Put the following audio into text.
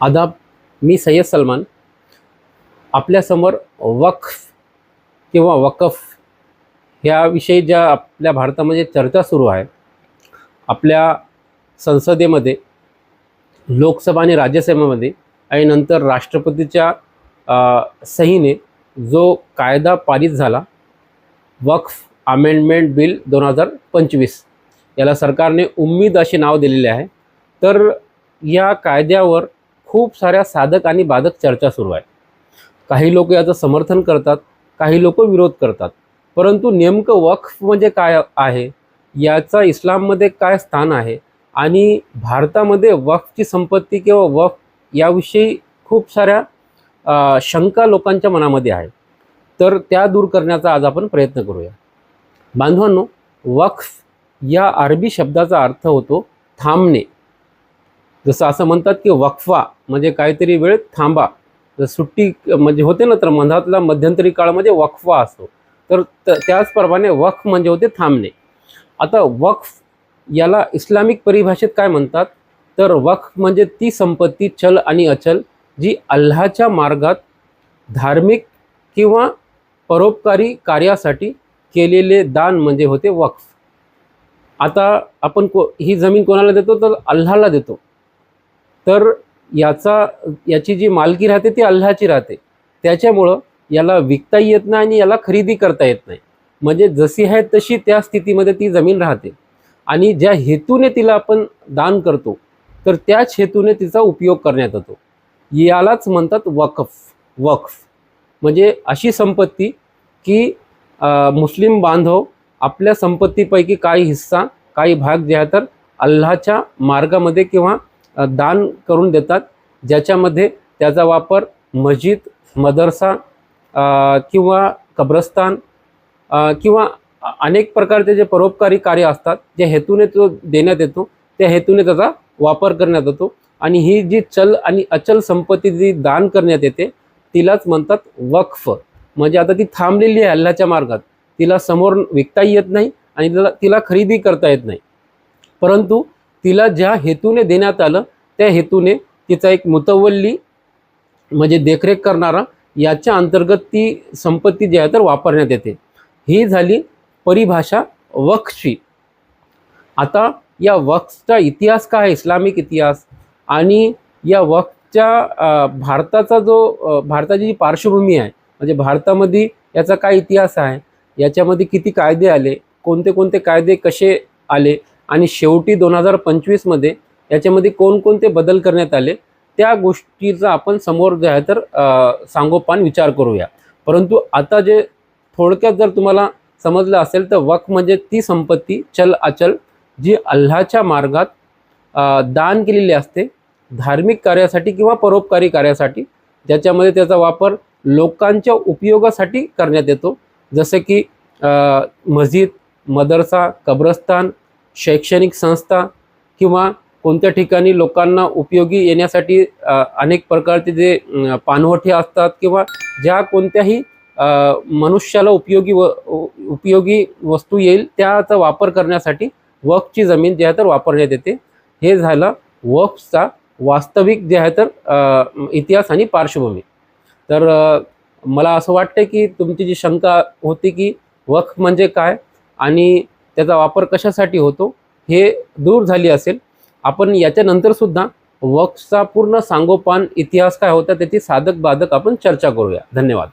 आदाब मी सय्यद सलमान. आपल्यासमोर वक्फ किंवा वकफ ह्याविषयी ज्या आपल्या भारतामध्ये चर्चा सुरू आहे आपल्या संसदेमध्ये लोकसभा आणि राज्यसभेमध्ये आणि नंतर राष्ट्रपतीच्या सहीने जो कायदा पारित झाला वक्फ अमेंडमेंट बिल दोन हजार पंचवीस. याला सरकारने उम्मीद असे नाव दिलेले आहे. तर या कायद्यावर खूप साऱ्या साधक आणि बाधक चर्चा सुरू आहे. काही लोक याचं समर्थन करतात काही लोक विरोध करतात. परंतु नेमकं वक्फ म्हणजे काय आहे? याचा इस्लाममध्ये काय स्थान आहे? आणि भारतामध्ये वक्फची संपत्ती किंवा वक्फ याविषयी खूप साऱ्या शंका लोकांच्या मनामध्ये आहे. तर त्या दूर करण्याचा आज आपण प्रयत्न करूया. बांधवांनो वक्फ या अरबी शब्दाचा अर्थ होतो थांबणे. जसं असं म्हणतात की वक्फा. म्हणजे काहीतरी वेळ थांबा. जर सुट्टी म्हणजे होते ना तर मधातला मध्यंतरी काळामध्ये म्हणजे वक्फा असतो. तर त्याचप्रमाणे वक्फ म्हणजे होते थांबणे. आता वक्फ याला इस्लामिक परिभाषेत काय म्हणतात? तर वक्फ म्हणजे ती संपत्ती चल आणि अचल जी अल्लाच्या मार्गात धार्मिक किंवा परोपकारी कार्यासाठी केलेले दान म्हणजे होते वक्फ. आता आपण को ही जमीन कोणाला देतो? तर अल्लाला देतो. तर याचा याची जी मालकी राहते ती अल्लाची राहते. त्याच्यामुळं याला विकता येत नाही आणि याला खरेदी करता येत नाही. म्हणजे जशी आहे तशी त्या स्थितीमध्ये ती जमीन राहते. आणि ज्या हेतूने तिला आपण दान करतो तर त्याच हेतूने तिचा उपयोग करण्यात येतो. यालाच म्हणतात वकफ वक्फ. म्हणजे अशी संपत्ती की मुस्लिम बांधव आपल्या संपत्तीपैकी काही हिस्सा काही भाग जे आहे तर अल्लाच्या मार्गामध्ये किंवा दान करून देतात. ज्याच्यामध्ये त्याचा वापर मस्जिद मदरसा किंवा कब्रस्तान किंवा अनेक प्रकारचे जे परोपकारी कार्य असतात ज्या हेतूने तो देण्यात येतो त्या हेतूने त्याचा वापर करण्यात येतो. आणि ही जी चल आणि अचल संपत्ती जी दान करण्यात येते तिलाच म्हणतात वक्फ. म्हणजे आता ती थांबलेली आहे अल्लाच्या मार्गात. तिला समोर विकता येत नाही आणि तिला तिला खरेदी करता येत नाही. परंतु तिला ज्या हेतूने देण्यात आलं त्या हेतूने तिचा एक मुतवल्ली म्हणजे देखरेख करणारा याच्या अंतर्गत ती संपत्ती जी आहे तर वापरण्यात येते. ही झाली परिभाषा वक्फची आता या वक्फचा इतिहास काय आहे? इस्लामिक इतिहास. आणि या वक्फच्या भारताचा जो भारताची जी पार्श्वभूमी आहे म्हणजे भारतामध्ये याचा काय इतिहास आहे? याच्यामध्ये किती कायदे आले? कोणते कोणते कायदे कसे आले? आणि शेवटी दोन हजार पंचवीसमध्ये याच्यामध्ये कोणकोणते बदल करण्यात आले त्या गोष्टीचा आपण समोर जे आहे तर सांगोपान विचार करूया. परंतु आता जे थोडक्यात जर तुम्हाला समजलं असेल तर वक्फ म्हणजे ती संपत्ती चल अचल जी अल्लाच्या मार्गात दान केलेली असते धार्मिक कार्यासाठी किंवा परोपकारी कार्यासाठी ज्याच्यामध्ये त्याचा वापर लोकांच्या उपयोगासाठी करण्यात येतो. जसं की मस्जिद मदरसा कब्रस्तान शैक्षणिक संस्था किंवा कोणत्या ठिकाणी लोकांना उपयोगी येण्यासाठी अनेक प्रकारचे जे पानवठे असतात किंवा ज्या कोणत्याही मनुष्याला उपयोगी व उपयोगी वस्तू येईल त्याचा वापर करण्यासाठी वक्फची जमीन जी आहे तर वापरण्यात येते. हे झालं वक्फचा वास्तविक जे आहे तर इतिहास आणि पार्श्वभूमी. तर मला असं वाटतं की तुमची जी शंका होती की वक्फ म्हणजे काय आणि त्याचा वापर कशासाठी होतो हे दूर झाली असेल. आपण याच्यानंतरसुद्धा वक्सचा पूर्ण सांगोपान इतिहास काय होता त्याची साधक बाधक आपण चर्चा करूया. धन्यवाद.